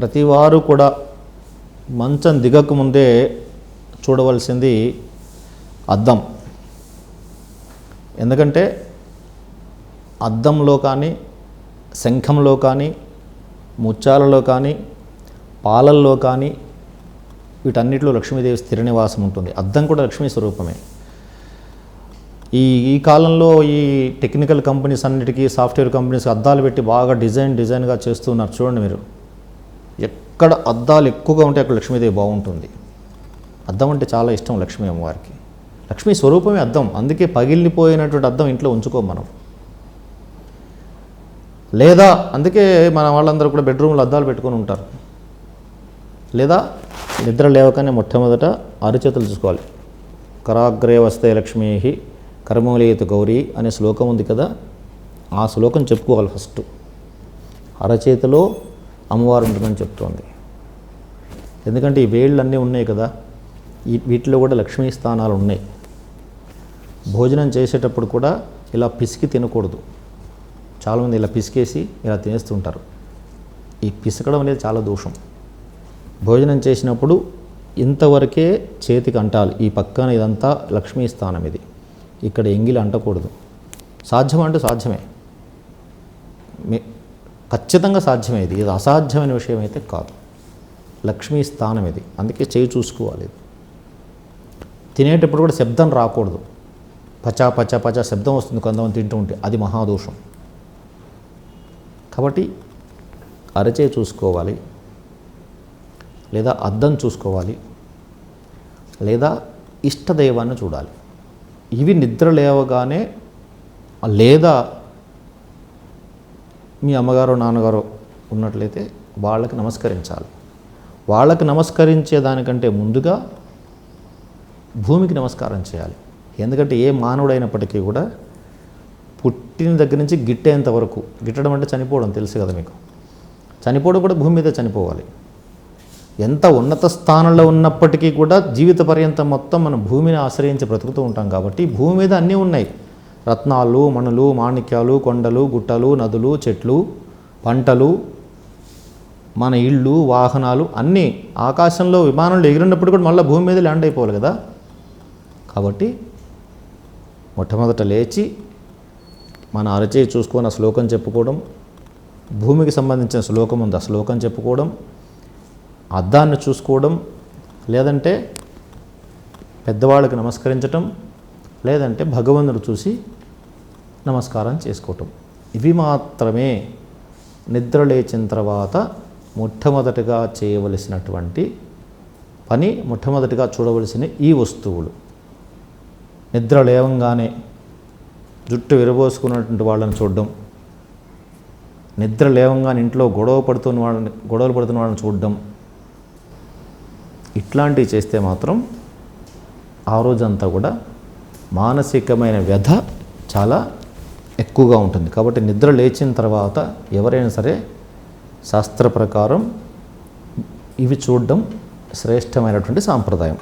ప్రతివారు కూడా మంచం దిగకముందే చూడవలసింది అద్దం. ఎందుకంటే అద్దంలో కానీ శంఖంలో కానీ ముత్యాలలో కానీ పాలల్లో కానీ వీటన్నిటిలో లక్ష్మీదేవి స్థిర నివాసం ఉంటుంది. అద్దం కూడా లక్ష్మీ స్వరూపమే. ఈ ఈ కాలంలో ఈ టెక్నికల్ కంపెనీస్ అన్నిటికీ సాఫ్ట్వేర్ కంపెనీస్ అద్దాలు పెట్టి బాగా డిజైన్ డిజైన్గా చేస్తున్నారు. చూడండి మీరు. ఎక్కడ అద్దాలు ఎక్కువగా ఉంటే అక్కడ లక్ష్మీదేవి బాగుంటుంది. అద్దం అంటే చాలా ఇష్టం లక్ష్మీ అమ్మవారికి. లక్ష్మీ స్వరూపమే అద్దం. అందుకే పగిలిపోయినటువంటి అద్దం ఇంట్లో ఉంచుకో మనం. లేదా అందుకే మన వాళ్ళందరూ కూడా బెడ్రూమ్లో అద్దాలు పెట్టుకొని ఉంటారు. లేదా నిద్ర లేవకనే మొట్టమొదట అరిచేతులు చూసుకోవాలి. కరాగ్రే వస్తే లక్ష్మీ కర్మూలయత గౌరీ అనే శ్లోకం ఉంది కదా ఆ శ్లోకం చెప్పుకోవాలి ఫస్ట్. అరచేతిలో అమ్మవారు ఉంటుందని చెప్తోంది. ఎందుకంటే ఈ వేళ్ళు అన్నీ ఉన్నాయి కదా ఈ వీటిలో కూడా లక్ష్మీ స్థానాలు ఉన్నాయి. భోజనం చేసేటప్పుడు కూడా ఇలా పిసికి తినకూడదు. చాలామంది ఇలా పిసికేసి ఇలా తినేస్తుంటారు ఈ పిసకడం అనేది చాలా దోషం. భోజనం చేసినప్పుడు ఇంతవరకే చేతికి అంటాలి ఈ పక్కన ఇదంతా లక్ష్మీ స్థానం ఇది. ఇక్కడ ఎంగిలి అంటకూడదు. సాధ్యం అంటే సాధ్యమే ఖచ్చితంగా సాధ్యమేది. ఇది అసాధ్యమైన విషయం అయితే కాదు. లక్ష్మీ స్థానం ఇది. అందుకే చేయి చూసుకోవాలి. తినేటప్పుడు కూడా శబ్దం రాకూడదు. పచా పచా పచా శబ్దం వస్తుంది కొంతమంది తింటూ ఉంటే. అది మహాదోషం. కాబట్టి అరచే చూసుకోవాలి. లేదా అద్దం చూసుకోవాలి. లేదా ఇష్టదైవాన్ని చూడాలి. ఇవి నిద్ర లేవగానే లేదా మీ అమ్మగారు నాన్నగారు ఉన్నట్లయితే వాళ్ళకి నమస్కరించాలి. వాళ్ళకి నమస్కరించే దానికంటే ముందుగా భూమికి నమస్కారం చేయాలి. ఎందుకంటే ఏ మానవుడైనప్పటికీ కూడా పుట్టిన దగ్గర నుంచి గిట్టేంత వరకు గిట్టడం అంటే చనిపోవడం తెలుసు కదా మీకు? చనిపోవడం కూడా భూమి మీద చనిపోవాలి. ఎంత ఉన్నత స్థానంలో ఉన్నప్పటికీ కూడా జీవిత పర్యంతం మొత్తం మనం భూమిని ఆశ్రయించి బ్రతుకుతూ ఉంటాం కాబట్టి భూమి మీద అన్నీ ఉన్నాయి. రత్నాలు మణులు మాణిక్యాలు కొండలు గుట్టలు నదులు చెట్లు పంటలు మన ఇళ్ళు వాహనాలు అన్నీ ఆకాశంలో విమానంలో ఎగిరినప్పుడు కూడా మళ్ళీ భూమి మీద ల్యాండ్ అయిపోవాలి కదా. కాబట్టి మొట్టమొదట లేచి మన అరచేయి చూసుకొని ఆ శ్లోకం చెప్పుకోవడం భూమికి సంబంధించిన శ్లోకం ఉంది ఆ శ్లోకం చెప్పుకోవడం అద్దాన్ని చూసుకోవడం లేదంటే పెద్దవాళ్ళకి నమస్కరించటం లేదంటే భగవంతుడు చూసి నమస్కారం చేసుకోవటం. ఇవి మాత్రమే నిద్ర లేచిన తర్వాత మొట్టమొదటిగా చేయవలసినటువంటి పని మొట్టమొదటిగా చూడవలసిన ఈ వస్తువులు. నిద్ర లేవంగానే జుట్టు విరబోసుకున్నటువంటి వాళ్ళని చూడడం. నిద్ర లేవంగానే ఇంట్లో గొడవ పడుతున్న వాళ్ళని గొడవలు పడుతున్న వాళ్ళని చూడడం. ఇట్లాంటివి చేస్తే మాత్రం ఆ రోజంతా కూడా మానసికమైన వ్యధ చాలా ఎక్కువగా ఉంటుంది. కాబట్టి నిద్ర లేచిన తర్వాత ఎవరైనా సరే శాస్త్ర ప్రకారం ఇవి చూడడం శ్రేష్టమైనటువంటి సాంప్రదాయం.